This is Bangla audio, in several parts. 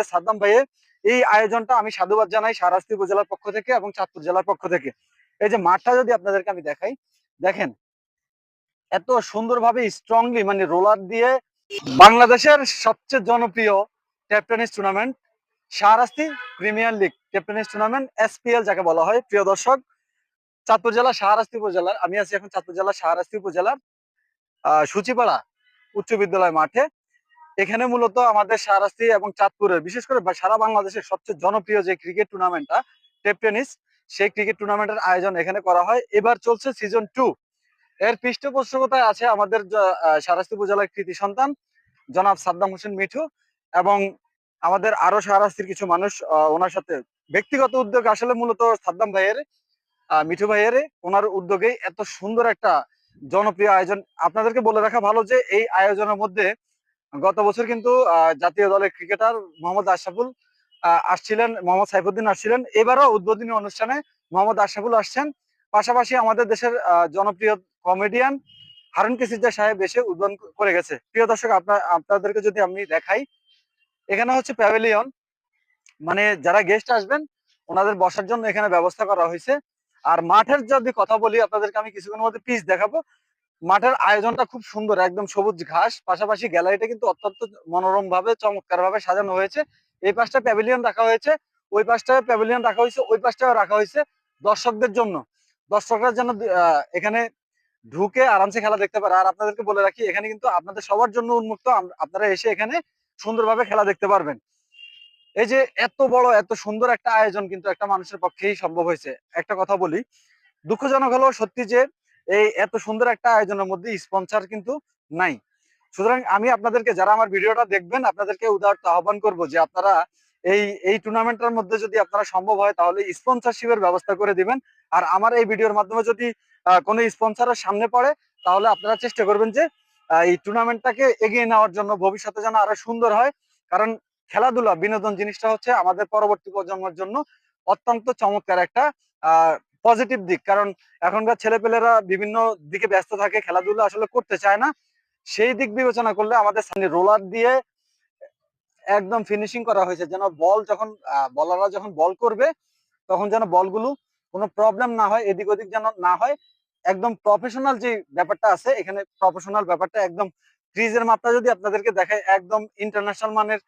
আমাদের সাদ্দাম ভাইয়ের এই আয়োজনটা আমি সাধুবাদ জানাই সারাস্তি উপজেলার পক্ষ থেকে এবং চাঁদপুর জেলার পক্ষ থেকে। এই যে মাঠটা যদি আপনাদেরকে আমি দেখাই, দেখেন এত সুন্দরভাবে স্ট্রংলি মানে রোলার দিয়ে বাংলাদেশের সবচেয়ে জনপ্রিয় tape tennis tournament Shahrasti premier league tape tennis tournament SPL যাকে বলা হয়। প্রিয় দর্শক, চাঁদপুর জেলা শাহরাস্তি উপজেলার, আমি আছি এখন চাঁদপুর জেলা শাহরাস্তি উপজেলার, আহ, সূচিপাড়া উচ্চ বিদ্যালয় মাঠে। এখানে মূলত আমাদের শাহরাস্তি এবং চাঁদপুরের বিশেষ করে সারা বাংলাদেশের সবচেয়ে জনপ্রিয় যে ক্রিকেট টুর্নামেন্টটা, টেপ টেনিস, সেই ক্রিকেট টুর্নামেন্টের আয়োজন এখানে করা হয়। এবার চলছে সিজন টু এর পৃষ্ঠপোষকতায় আছে আমাদের শাহরাস্তি উপজেলার কৃতি সন্তান, জনাব সাদ্দাম হোসেন মিঠু এবং আমাদের আরও শাহরাস্তির কিছু মানুষ ওনার সাথে ব্যক্তিগত উদ্যোগ আসলে মূলত সাদ্দাম ভাইয়ের মিঠু ভাইয়ের। ওনার উদ্যোগেই এত সুন্দর একটা জনপ্রিয় আয়োজন। আপনাদেরকে বলে রাখা ভালো যে এই আয়োজনের মধ্যে গত বছর কিন্তু জাতীয় দলের ক্রিকেটার মোহাম্মদ আশরাফুল আসছিলেন, মোহাম্মদ সাইফুদ্দিন আসছিলেন। এবারও উদ্বোধনী অনুষ্ঠানে মোহাম্মদ আশরাফুল আসছেন। পাশাপাশি আমাদের দেশের জনপ্রিয় কমেডিয়ান হারুন কিসিজা সাহেব এসে উদ্বোধন করে গেছে। প্রিয় দর্শক আপনার আপনাদেরকে যদি আমি দেখাই, এখানে হচ্ছে প্যাভিলিয়ন মানে যারা গেস্ট আসবেন, ওনাদের বসার জন্য এখানে ব্যবস্থা করা হয়েছে। আর মাঠের যদি কথা বলি, আপনাদেরকে আমি কিছুক্ষণের মধ্যে পিচ দেখাবো। মাঠের আয়োজনটা খুব সুন্দর, একদম সবুজ ঘাস। পাশাপাশি গ্যালারিটা কিন্তু অত্যন্ত মনোরম ভাবে চমৎকার ভাবে সাজানো হয়েছে। এই পাশটা প্যাভিলিয়ন রাখা হয়েছে। ওই পাশটায় প্যাভিলিয়ন রাখা হয়েছে, ওই পাশটাও রাখা হয়েছে দর্শকদের জন্য। দর্শকরা যেন এখানে ঢুকে আরামসে খেলা দেখতে পারে। আর আপনাদেরকে বলে রাখি, এখানে কিন্তু আপনাদের সবার জন্য উন্মুক্ত। আপনারা এসে এখানে সুন্দরভাবে খেলা দেখতে পারবেন। এই যে এত বড়, এত সুন্দর একটা আয়োজন কিন্তু একটা মানুষের পক্ষেই সম্ভব হয়েছে। একটা কথা বলি, দুঃখজনক হলো সত্যি যে এই এত সুন্দর একটা আয়োজনের মধ্যে স্পন্সর কিন্তু নাই। সুতরাং আমি আপনাদেরকে, যারা আমার ভিডিওটা দেখবেন, আপনাদেরকে উদাহরণ আহ্বান করব যে আপনারা এই এই টুর্নামেন্টের মধ্যে যদি আপনারা সম্ভব হয়, তাহলে স্পন্সরশিপের ব্যবস্থা করে দিবেন। আর আমার এই ভিডিওর মাধ্যমে যদি কোনো স্পন্সরের সামনে পড়ে, তাহলে আপনারা চেষ্টা করবেন যে এই টুর্নামেন্টটাকে এগিয়ে নেওয়ার জন্য ভবিষ্যতে যেন আরও সুন্দর হয়। কারণ খেলাধুলা, বিনোদন জিনিসটা হচ্ছে আমাদের পরবর্তী প্রজন্মের জন্য অত্যন্ত চমৎকার একটা, আহ পজিটিভ দিক। কারণ এখনকার ছেলেপেলেরা বিভিন্ন দিকে ব্যস্ত থাকে, খেলাধুলা আসলে করতে চায় না। সেই দিক বিবেচনা করলে আমাদের রোলার দিয়ে একদম ফিনিশিং করা হয়েছে। যেন বল যখন বলাররা যখন বল করবে, তখন যেন বলগুলো কোনো প্রবলেম না হয়, এদিক ওদিক যেন না হয়। একদম প্রফেশনাল যে ব্যাপারটা আছে, এখানে প্রফেশনাল ব্যাপারটা একদম ক্রিজের মাপটা যদি আপনাদেরকে দেখায়, একদম ইন্টারন্যাশনাল মানের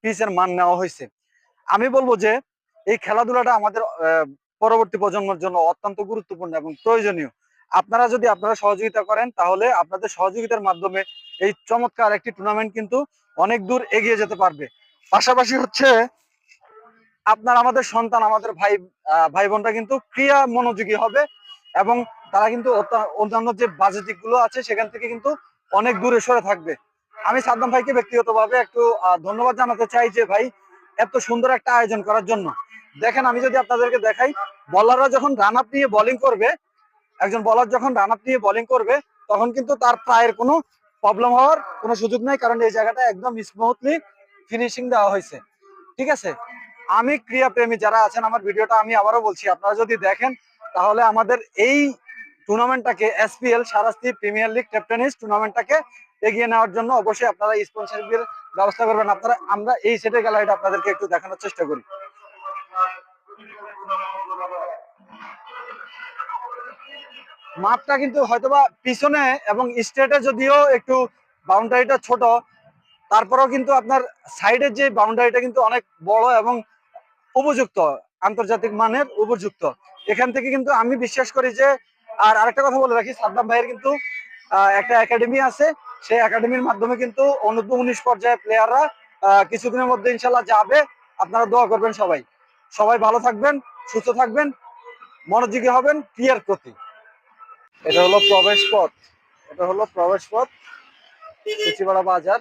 পিচের মান নেওয়া হয়েছে। আমি বলব যে, এই খেলাধুলাটা আমাদের পরবর্তী প্রজন্মের জন্য অত্যন্ত গুরুত্বপূর্ণ এবং প্রয়োজনীয়। আপনারা যদি আপনারা সহযোগিতা করেন, তাহলে আপনাদের সহযোগিতার মাধ্যমে এই চমৎকার একটি টুর্নামেন্ট কিন্তু অনেক দূর এগিয়ে যেতে পারবে। পাশাপাশি হচ্ছে, আপনার আমাদের সন্তান, আমাদের ভাই ভাই বোনরা কিন্তু ক্রিয়া মনোযোগী হবে এবং তারা কিন্তু অন্যান্য যে বাজেটিকগুলো আছে, সেখান থেকে কিন্তু অনেক দূরে সরে থাকবে। আমি সাদ্দাম ভাইকে ব্যক্তিগতভাবে একটু ধন্যবাদ জানাতে চাই যে ভাই এত সুন্দর একটা আয়োজন করার জন্য। দেখেন, আমি যদি আপনাদেরকে দেখাই বলাররা যখন রান আপ নিয়ে বোলিং করবে, একজন বলার যখন রান আপ নিয়ে বোলিং করবে, তখন কিন্তু তার প্রায়ের কোনো প্রবলেম হওয়ার কোনো সুযোগ নেই, কারণ এই জায়গাটা একদম স্মুথলি ফিনিশিং দেওয়া হয়েছে। ঠিক আছে? আমি ক্রিয়া প্রেমী যারা আছেন, আমার ভিডিওটা আমি আবারও বলছি, আপনারা যদি দেখেন, তাহলে আমাদের এই টুর্নামেন্টটাকে SPL Sarasti premier league tennis টুর্নামেন্টটাকে এগিয়ে নেওয়ার জন্য অবশ্যই আপনারা স্পন্সরশিপের ব্যবস্থা করবেন। আপনারা, আমরা এই সেটের গ্যালারিটা আপনাদেরকে একটু দেখানোর চেষ্টা করি। মাঠটা কিন্তু হয়তোবা পিছনে এবং স্টেটে যদিও একটু বাউন্ডারিটা ছোট, তারপরেও কিন্তু আপনার সাইডের যে বাউন্ডারিটা কিন্তু অনেক বড় এবং উপযুক্ত, আন্তর্জাতিক মানের উপযুক্ত। এখান থেকে কিন্তু আমি বিশ্বাস করি যে, আর আরেকটা কথা বলে রাখি, সাদ্দাম ভাইয়ের কিন্তু একটা একাডেমি আছে। সেই একাডেমির মাধ্যমে কিন্তু অনূর্ধ্ব উনিশ পর্যায়ে প্লেয়াররা কিছুদিনের মধ্যে ইনশাল্লাহ যাবে। আপনারা দোয়া করবেন সবাই। সবাই ভালো থাকবেন, সুস্থ থাকবেন, মনোযোগী হবেন ক্রিয়ার প্রতি এটা হলো প্রবেশ পথ। এটা হলো প্রবেশ পথ। কুচিপাড়া বাজার।